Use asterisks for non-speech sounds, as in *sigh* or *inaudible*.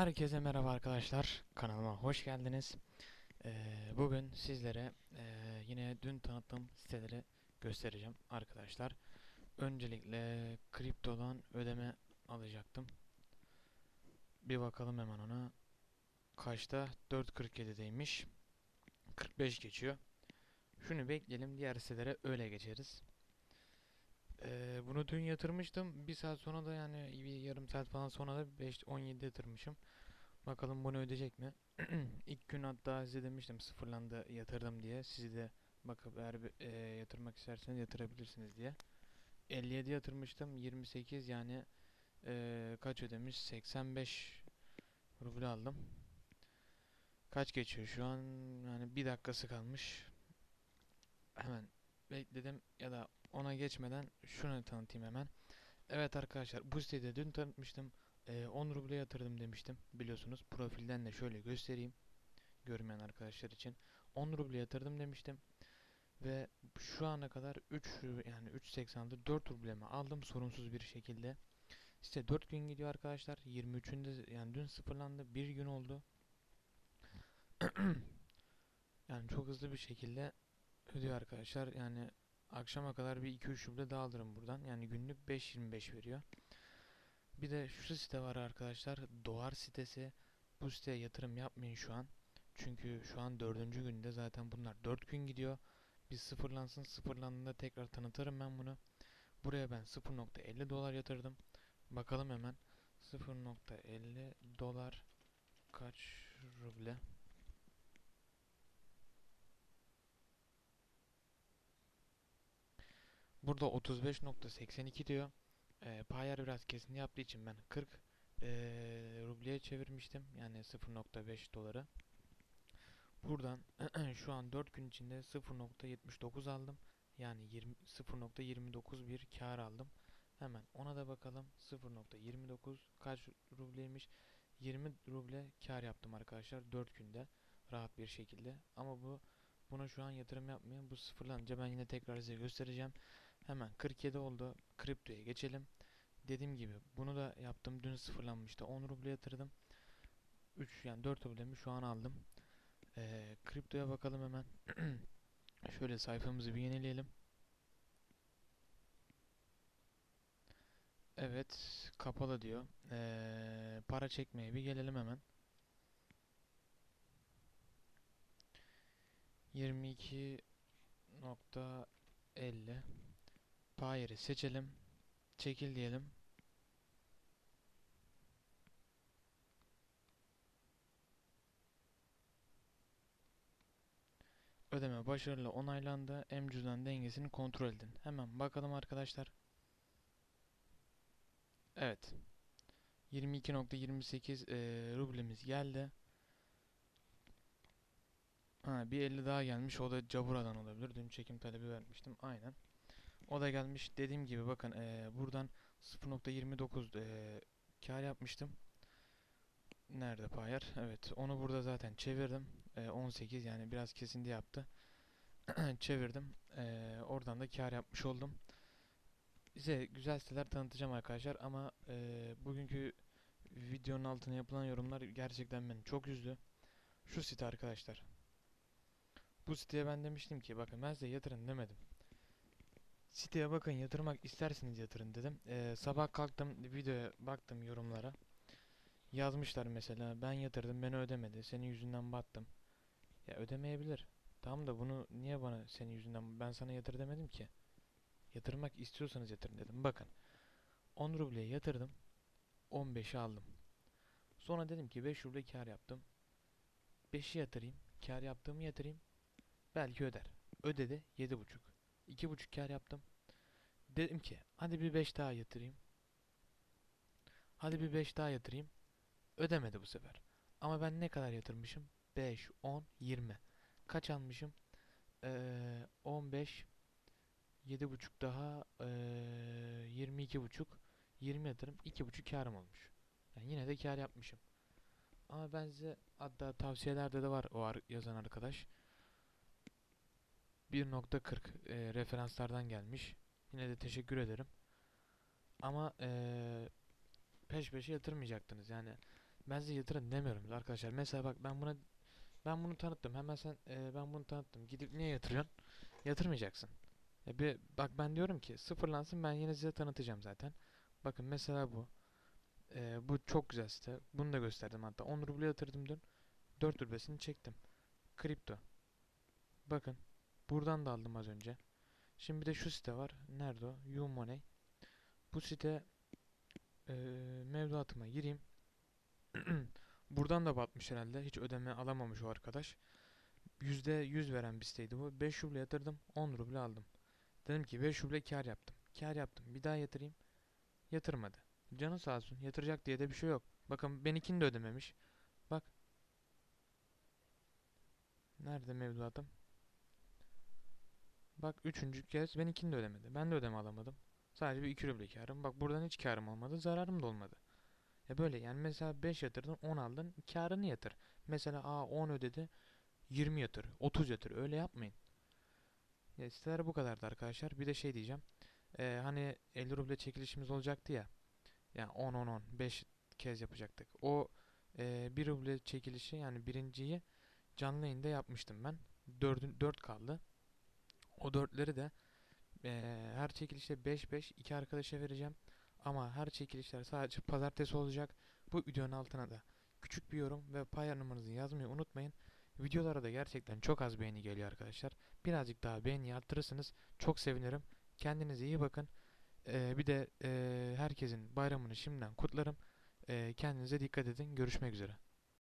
Herkese merhaba arkadaşlar. Kanalıma hoş geldiniz. Ee, bugün sizlere ee, yine dün tanıttığım siteleri göstereceğim arkadaşlar. Öncelikle kriptodan ödeme alacaktım. Bir bakalım hemen ona. Kaçta? 4.47'deymiş. 45 geçiyor. Şunu bekleyelim. Diğer sitelere öyle geçeriz. Bunu dün yatırmıştım. Bir saat sonra da yani bir yarım saat falan sonra da 5.17 yatırmışım. Bakalım bunu ödeyecek mi? *clears throat* İlk gün hatta size demiştim sıfırlandı yatırdım diye. Sizi de bakıp eğer e, yatırmak isterseniz yatırabilirsiniz diye. 57 yatırmıştım. 28 yani e, kaç ödemiş? 85 ruble aldım. Kaç geçiyor şu an? Yani bir dakikası kalmış. Hemen bekledim ya da ona geçmeden şunu tanıtayım hemen. Evet arkadaşlar bu sitede dün tanıtmıştım. Ee, 10 ruble yatırdım demiştim. Biliyorsunuz profilden de şöyle göstereyim. Görmeyen arkadaşlar için. 10 ruble yatırdım demiştim. Ve şu ana kadar 3 yani 3.80'da 4 rublemi aldım sorunsuz bir şekilde. İşte 4 gün gidiyor arkadaşlar. 23'ünde yani dün sıfırlandı. 1 gün oldu. *clears throat* yani çok hızlı bir şekilde ödüyor arkadaşlar. Yani akşama kadar bir 2-3 ruble daha alırım buradan. Yani günlük 5.25 veriyor. Bir de şu site var arkadaşlar. Doğar sitesi. Bu siteye yatırım yapmayın şu an. Çünkü şu an dördüncü günde zaten bunlar 4 gün gidiyor. Bir sıfırlansın sıfırlandığında tekrar tanıtırım ben bunu. Buraya ben 0.50 dolar yatırdım. Bakalım hemen. 0.50 dolar kaç ruble? Burada 35.82 diyor. E, Payer biraz kesin yaptığı için ben 40 e, rubleye çevirmiştim. Yani 0.5 doları. Buradan *clears throat* şu an 4 gün içinde 0.79 aldım. Yani 20 0.29 bir kar aldım. Hemen ona da bakalım. 0.29 kaç rubleymiş? 20 ruble kar yaptım arkadaşlar 4 günde rahat bir şekilde. Ama bu buna şu an yatırım yapmayın. Bu sıfırlanınca ben yine tekrar size göstereceğim. Hemen 47 oldu. Kriptoya geçelim. Dediğim gibi bunu da yaptım. Dün sıfırlanmıştı. 10 ruble yatırdım. 3 yani 4 rublemi şu an aldım. Ee, kriptoya bakalım hemen. *clears throat* Şöyle sayfamızı bir yenileyelim. Evet, kapalı diyor. Ee, para çekmeye bir gelelim hemen. 22.50 Payer'i seçelim. Çekil diyelim. Ödeme başarılı onaylandı. M cüzdan dengesini kontrol edin. Hemen bakalım arkadaşlar. Evet. 22.28 e, rublemiz geldi. Ha, bir 50 daha gelmiş. O da Cabura'dan olabilir. Dün çekim talebi vermiştim. Aynen. O da gelmiş. Dediğim gibi bakın e, buradan 0.29 e, kar yapmıştım. Nerede payar? Evet. Onu burada zaten çevirdim. E, 18 yani biraz kesinti yaptı. *clears throat* Çevirdim. E, oradan da kar yapmış oldum. Size güzel siteler tanıtacağım arkadaşlar ama e, bugünkü videonun altına yapılan yorumlar gerçekten beni çok üzdü. Şu site arkadaşlar. Bu siteye ben demiştim ki bakın ben size yatırın demedim. Siteye bakın yatırmak isterseniz yatırın dedim. Ee, sabah kalktım videoya baktım yorumlara. Yazmışlar mesela ben yatırdım beni ödemedi. Senin yüzünden battım. Ya ödemeyebilir. Tamam da bunu niye bana senin yüzünden ben sana yatır demedim ki. Yatırmak istiyorsanız yatırın dedim. Bakın 10 rubleye yatırdım. 15'i aldım. Sonra dedim ki 5 ruble kar yaptım. 5'i yatırayım. Kar yaptığımı yatırayım. Belki öder. Ödedi 7,5. 2,5 kar yaptım. Dedim ki hadi bir 5 daha yatırayım. Hadi bir 5 daha yatırayım. Ödemedi bu sefer. Ama ben ne kadar yatırmışım? 5, 10, 20. Kaç almışım? Ee, 15, 7,5 daha ee, 22,5. 20 yatırım 2,5 karım olmuş. Yani yine de kar yapmışım. Ama ben size hatta tavsiyelerde de var o ar- yazan arkadaş. 1.40 e, referanslardan gelmiş. Yine de teşekkür ederim. Ama e, peş peşe yatırmayacaktınız. Yani ben size yatırın demiyorum arkadaşlar. Mesela bak ben buna ben bunu tanıttım. Hemen sen e, ben bunu tanıttım. Gidip niye yatırıyorsun? Yatırmayacaksın. E bir bak ben diyorum ki sıfırlansın ben yine size tanıtacağım zaten. Bakın mesela bu. E, bu çok güzel site. Bunu da gösterdim hatta. 10 ruble yatırdım dün. 4 rubesini çektim. Kripto. Bakın. Buradan da aldım az önce. Şimdi bir de şu site var. Nerede o? Umoney. Bu site e, mevduatıma gireyim. *clears throat* Buradan da batmış herhalde. Hiç ödeme alamamış o arkadaş. %100 veren bir siteydi bu. 5 ruble yatırdım. 10 ruble aldım. Dedim ki 5 ruble kar yaptım. Kar yaptım. Bir daha yatırayım. Yatırmadı. Canı sağ olsun. Yatıracak diye de bir şey yok. Bakın benimkini de ödememiş. Bak. Nerede mevduatım? Bak üçüncü kez benimkini de ödemedi. Ben de ödeme alamadım. Sadece bir 2 ruble karım. Bak buradan hiç karım olmadı. Zararım da olmadı. Ya böyle yani mesela 5 yatırdın 10 aldın. Karını yatır. Mesela aa 10 ödedi. 20 yatır. 30 yatır. Öyle yapmayın. Ya siteler bu kadardı arkadaşlar. Bir de şey diyeceğim. Ee, hani 50 ruble çekilişimiz olacaktı ya. Yani 10 10 10 5 kez yapacaktık. O e, 1 ruble çekilişi yani birinciyi canlı yayında yapmıştım ben. 4, 4 kaldı. O dörtleri de e, her çekilişte 5 5 iki arkadaşa vereceğim. Ama her çekilişler sadece *laughs* pazartesi olacak. Bu videonun altına da küçük bir yorum ve pay numaranızı yazmayı unutmayın. Videolara da gerçekten çok az beğeni geliyor arkadaşlar. Birazcık daha beğeni arttırırsanız çok sevinirim. Kendinize iyi bakın. Ee, bir de e, herkesin bayramını şimdiden kutlarım. Ee, kendinize dikkat edin. Görüşmek üzere.